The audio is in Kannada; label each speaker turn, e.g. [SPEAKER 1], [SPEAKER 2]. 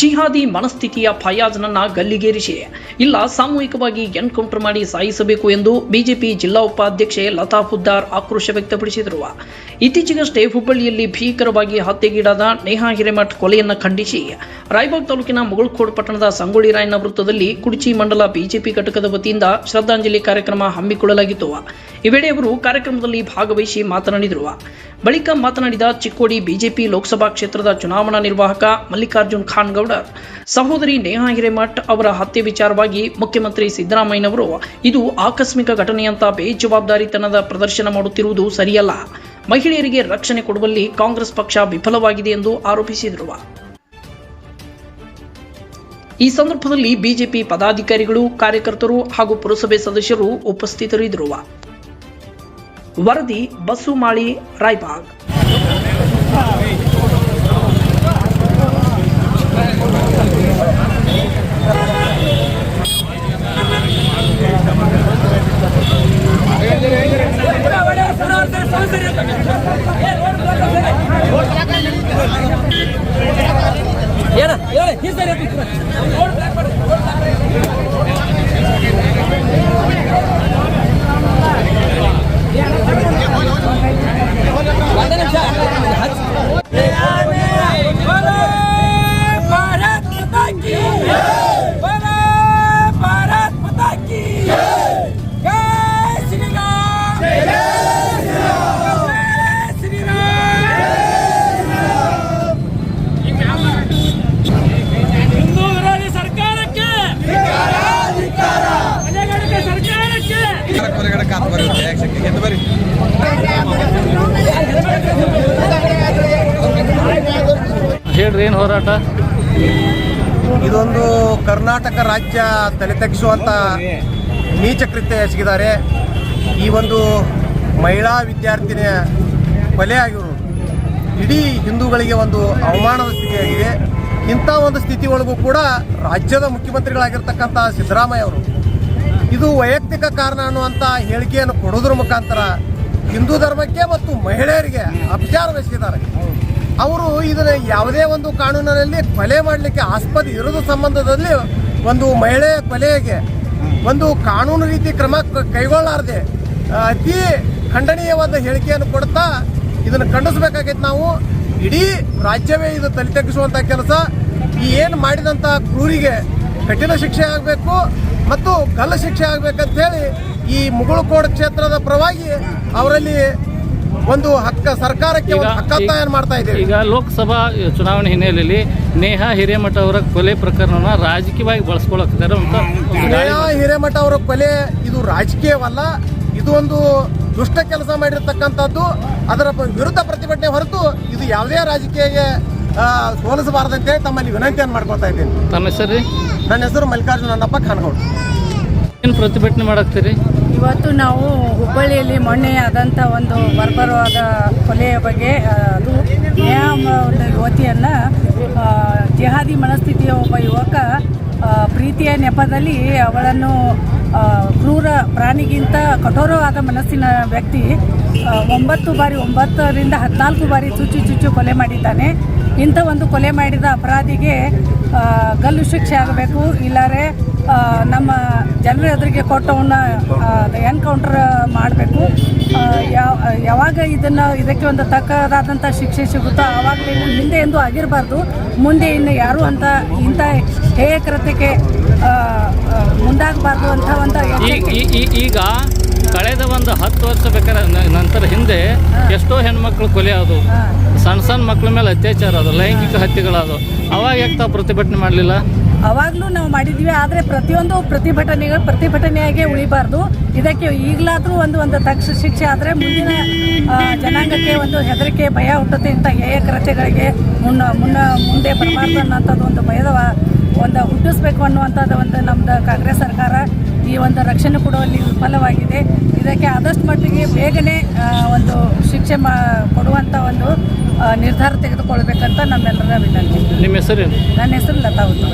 [SPEAKER 1] ಜಿಹಾದಿ ಮನಸ್ಥಿತಿಯ ಫಯಾಜ್ನನ್ನ ಗಲ್ಲಿಗೇರಿಸಿ. ಇಲ್ಲ, ಸಾಮೂಹಿಕವಾಗಿ ಎನ್ಕೌಂಟರ್ ಮಾಡಿ ಸಾಯಿಸಬೇಕು ಎಂದು ಬಿಜೆಪಿ ಜಿಲ್ಲಾ ಉಪಾಧ್ಯಕ್ಷೆ ಲತಾ ಹುದ್ದಾರ್ ಆಕ್ರೋಶ ವ್ಯಕ್ತಪಡಿಸಿದರು. ಇತ್ತೀಚೆಗಷ್ಟೇ ಹುಬ್ಬಳ್ಳಿಯಲ್ಲಿ ಭೀಕರವಾಗಿ ಹತ್ಯೆಗೀಡಾದ ನೇಹಾ ಹಿರೇಮಠ್ ಕೊಲೆಯನ್ನು ಖಂಡಿಸಿ, ರಾಯಬಾಗ್ ತಾಲೂಕಿನ ಮುಗುಳ್ಕೋಡ್ ಪಟ್ಟಣದ ಸಂಗೊಳ್ಳಿ ರಾಯಣ್ಣ ವೃತ್ತದಲ್ಲಿ ಕುಡಚಿ ಮಂಡಲ ಬಿಜೆಪಿ ಘಟಕದ ವತಿಯಿಂದ ಶ್ರದ್ಧಾಂಜಲಿ ಕಾರ್ಯಕ್ರಮ ಹಮ್ಮಿಕೊಳ್ಳಲಾಗಿತ್ತು. ಈ ವೇಳೆ ಅವರು ಕಾರ್ಯಕ್ರಮದಲ್ಲಿ ಭಾಗವಹಿಸಿ ಮಾತನಾಡಿದರು. ಬಳಿಕ ಮಾತನಾಡಿದ ಚಿಕ್ಕೋಡಿ ಬಿಜೆಪಿ ಲೋಕಸಭಾ ಕ್ಷೇತ್ರದ ಚುನಾವಣಾ ನಿರ್ವಾಹಕ ಮಲ್ಲಿಕಾರ್ಜುನ್ ಖಾನ್ ಗೌಡರ್ ಸಹೋದರಿ ನೇಹಾ ಹಿರೇಮಠ್ ಅವರ ಹತ್ಯೆ ವಿಚಾರವಾಗಿ ಮುಖ್ಯಮಂತ್ರಿ ಸಿದ್ದರಾಮಯ್ಯನವರು, ಇದು ಆಕಸ್ಮಿಕ ಘಟನೆಯಂತ ಬೇಜವಾಬ್ದಾರಿತನದ ಪ್ರದರ್ಶನ ಮಾಡುತ್ತಿರುವುದು ಸರಿಯಲ್ಲ. ಮಹಿಳೆಯರಿಗೆ ರಕ್ಷಣೆ ಕೊಡುವಲ್ಲಿ ಕಾಂಗ್ರೆಸ್ ಪಕ್ಷ ವಿಫಲವಾಗಿದೆ ಎಂದು ಆರೋಪಿಸಿದರು. ಈ ಸಂದರ್ಭದಲ್ಲಿ ಬಿಜೆಪಿ ಪದಾಧಿಕಾರಿಗಳು, ಕಾರ್ಯಕರ್ತರು ಹಾಗೂ ಪುರಸಭೆ ಸದಸ್ಯರು ಉಪಸ್ಥಿತರಿದ್ದರು. ವರದಿ ಬಸ್ಸುಮಾಳಿ ರಾಯ್ಬಾಗ್
[SPEAKER 2] ಕಾತು ಬರುತ್ತೆ ಯಾಕೆ ಎಂದು ಬರಿ
[SPEAKER 3] ಹೇಳ್ರಿ ಏನು ಹೋರಾಟ?
[SPEAKER 2] ಇದೊಂದು ಕರ್ನಾಟಕ ರಾಜ್ಯ ತಲೆ ತಗ್ಗಿಸುವಂಥ ನೀಚ ಕೃತ್ಯ ಎಸಗಿದ್ದಾರೆ. ಈ ಒಂದು ಮಹಿಳಾ ವಿದ್ಯಾರ್ಥಿನಿಯ ಕೊಲೆ ಆಗಿರು ಇಡೀ ಹಿಂದೂಗಳಿಗೆ ಒಂದು ಅವಮಾನದ ಸ್ಥಿತಿಯಾಗಿದೆ. ಇಂಥ ಒಂದು ಸ್ಥಿತಿ ಒಳಗೂ ಕೂಡ ರಾಜ್ಯದ ಮುಖ್ಯಮಂತ್ರಿಗಳಾಗಿರ್ತಕ್ಕಂಥ ಸಿದ್ದರಾಮಯ್ಯ ಅವರು ಇದು ವೈಯಕ್ತಿಕ ಕಾರಣ ಅನ್ನುವಂಥ ಹೇಳಿಕೆಯನ್ನು ಕೊಡೋದ್ರ ಮುಖಾಂತರ ಹಿಂದೂ ಧರ್ಮಕ್ಕೆ ಮತ್ತು ಮಹಿಳೆಯರಿಗೆ ಅಪಚಾರವೆಸಿದ್ದಾರೆ ಅವರು ಇದನ್ನ ಯಾವುದೇ ಒಂದು ಕಾನೂನಿನಲ್ಲಿ ಕೊಲೆ ಮಾಡಲಿಕ್ಕೆ ಆಸ್ಪದ ಇರೋದು ಸಂಬಂಧದಲ್ಲಿ ಒಂದು ಮಹಿಳೆಯ ಕೊಲೆಗೆ ಒಂದು ಕಾನೂನು ರೀತಿ ಕ್ರಮ ಕೈಗೊಳ್ಳಾರದೆ ಅತಿ ಖಂಡನೀಯವಾದ ಹೇಳಿಕೆಯನ್ನು ಕೊಡ್ತಾ ಇದನ್ನು ಖಂಡಿಸಬೇಕಾಗೈತೆ ನಾವು. ಇಡೀ ರಾಜ್ಯವೇ ಇದು ತಲೆ ತಗ್ಗಿಸುವಂಥ ಕೆಲಸ. ಈ ಏನು ಮಾಡಿದಂಥ ಕ್ರೂರಿಗೆ ಕಠಿಣ ಶಿಕ್ಷೆ ಆಗಬೇಕು. ಮತ್ತು ಗಲ್ಲ ಶಿಕ್ಷೆ ಆಗ್ಬೇಕಂತ ಹೇಳಿ ಈ ಮುಗುಳುಕೋಡ್ ಕ್ಷೇತ್ರದ ಪರವಾಗಿ ಅವರಲ್ಲಿ ಒಂದು ಹಕ್ಕ ಸರ್ಕಾರಕ್ಕೆ ಹಕ್ಕೊತ್ತಾಯನ ಮಾಡ್ತಾ ಇದೆ
[SPEAKER 3] ಈಗ ಲೋಕಸಭಾ ಚುನಾವಣೆ ಹಿನ್ನೆಲೆಯಲ್ಲಿ ನೇಹಾ ಹಿರೇಮಠ ಅವರ ಕೊಲೆ ಪ್ರಕರಣನ ರಾಜಕೀಯವಾಗಿ ಬಳಸ್ಕೊಳಕ್ತಾರೆ
[SPEAKER 2] ನೇಹಾ ಹಿರೇಮಠ ಅವರ ಕೊಲೆ ಇದು ರಾಜಕೀಯವಲ್ಲ ಇದು ಒಂದು ದುಷ್ಟ ಕೆಲಸ ಮಾಡಿರ್ತಕ್ಕಂಥದ್ದು ಅದರ ವಿರುದ್ಧ ಪ್ರತಿಭಟನೆ ಹೊರತು ಇದು ಯಾವುದೇ ರಾಜಕೀಯಗೆ ಆ, ಸೋಲಿಸಬಾರದಂತೇಳಿ ತಮ್ಮಲ್ಲಿ ವಿನಂತಿಯನ್ನು ಮಾಡ್ಕೊತಾ ಇದ್ದೀನಿ.
[SPEAKER 3] ತಮ್ಮ ಹೆಸರು ರೀ?
[SPEAKER 2] ನನ್ನ ಹೆಸರು ಮಲ್ಲಿಕಾರ್ಜುನ ನನ್ನಪ್ಪ ಖಾನ್ಗೌಡ್.
[SPEAKER 3] ಏನು ಪ್ರತಿಭಟನೆ ಮಾಡಾಕ್ತೀರಿ?
[SPEAKER 4] ಇವತ್ತು ನಾವು ಹುಬ್ಬಳ್ಳಿಯಲ್ಲಿ ಮೊನ್ನೆ ಆದಂಥ ಒಂದು ಬರ್ಬರವಾದ ಕೊಲೆಯ ಬಗ್ಗೆ ಅದು ಯುವತಿಯನ್ನು ಜಿಹಾದಿ ಮನಸ್ಥಿತಿಯ ಒಬ್ಬ ಯುವಕ ಪ್ರೀತಿಯ ನೆಪದಲ್ಲಿ ಅವಳನ್ನು ಕ್ರೂರ ಪ್ರಾಣಿಗಿಂತ ಕಠೋರವಾದ ಮನಸ್ಸಿನ ವ್ಯಕ್ತಿ ಒಂಬತ್ತು ಬಾರಿ ಒಂಬತ್ತರಿಂದ ಹದಿನಾಲ್ಕು ಬಾರಿ ಚುಚ್ಚು ಚುಚ್ಚು ಕೊಲೆ ಮಾಡಿದ್ದಾನೆ. ಇಂಥ ಒಂದು ಕೊಲೆ ಮಾಡಿದ ಅಪರಾಧಿಗೆ ಗಲ್ಲು ಶಿಕ್ಷೆ ಆಗಬೇಕು. ಇಲ್ಲಾರೆ ನಮ್ಮ ಜನರ ಎದುರಿಗೆ ಕೊಟ್ಟವನ್ನ ಎನ್ಕೌಂಟರ್ ಮಾಡಬೇಕು. ಯಾವ ಯಾವಾಗ ಇದನ್ನು ಇದಕ್ಕೆ ಒಂದು ತಕ್ಕದಾದಂಥ ಶಿಕ್ಷೆ ಸಿಗುತ್ತೋ ನೀವು ಹಿಂದೆ ಎಂದು ಆಗಿರಬಾರ್ದು. ಮುಂದೆ ಇನ್ನು ಯಾರು ಅಂತ ಇಂಥ ಹೇಯ ಕೃತ್ಯಕ್ಕೆ ಮುಂದಾಗಬಾರ್ದು ಅಂತ ಒಂದು
[SPEAKER 3] ಈಗ ಕಳೆದ ಒಂದು ಹತ್ತು ವರ್ಷ ಬೇಕಾದ್ರೆ ನಂತರ ಹಿಂದೆ ಎಷ್ಟೋ ಹೆಣ್ಮಕ್ಳು ಕೊಲೆ ಆದವು. ಸಣ್ಣ ಸಣ್ಣ ಮಕ್ಕಳ ಮೇಲೆ ಅತ್ಯಾಚಾರ ಅದು ಲೈಂಗಿಕ ಹತ್ಯೆಗಳದು ಅವಾಗ ಯಾಕೆ ತಾವು ಪ್ರತಿಭಟನೆ ಮಾಡಲಿಲ್ಲ?
[SPEAKER 4] ಅವಾಗಲೂ ನಾವು ಮಾಡಿದ್ವಿ ಆದರೆ ಪ್ರತಿಯೊಂದು ಪ್ರತಿಭಟನೆಗಳು ಪ್ರತಿಭಟನೆಯಾಗೆ ಉಳಿಬಾರ್ದು. ಇದಕ್ಕೆ ಈಗಲಾದರೂ ಒಂದು ಒಂದು ತಕ್ಷ ಶಿಕ್ಷೆ ಆದರೆ ಮುಂದಿನ ಜನಾಂಗಕ್ಕೆ ಒಂದು ಹೆದರಿಕೆ ಭಯ ಹುಟ್ಟುತ್ತೆ ಇಂಥ ಹೇಯ ಕೃತ್ಯಗಳಿಗೆ ಮುನ್ನ ಮುನ್ನ ಮುಂದೆ ಬರಬಾರ್ದು ಅನ್ನೋಂಥದ್ದು ಒಂದು ಭಯದ ಒಂದು ಹುಟ್ಟಿಸ್ಬೇಕು ಅನ್ನುವಂಥದ್ದು ಒಂದು ನಮ್ಮದು ಕಾಂಗ್ರೆಸ್ ಸರ್ಕಾರ ಈ ಒಂದು ರಕ್ಷಣೆ ಕೊಡುವಲ್ಲಿ ವಿಫಲವಾಗಿದೆ. ಇದಕ್ಕೆ ಆದಷ್ಟು ಮಟ್ಟಿಗೆ ಬೇಗನೆ ಒಂದು ಶಿಕ್ಷೆ ಮಾ ಕೊಡುವಂಥ ಒಂದು ನಿರ್ಧಾರ ತೆಗೆದುಕೊಳ್ಬೇಕಂತ ನಮ್ಮೆಲ್ಲರ ವಿನಂತಿ.
[SPEAKER 3] ನಿಮ್ಮ ಹೆಸರು
[SPEAKER 4] ನನ್ನ ಹೆಸರು ಲತಾ ಉತ್ತಮ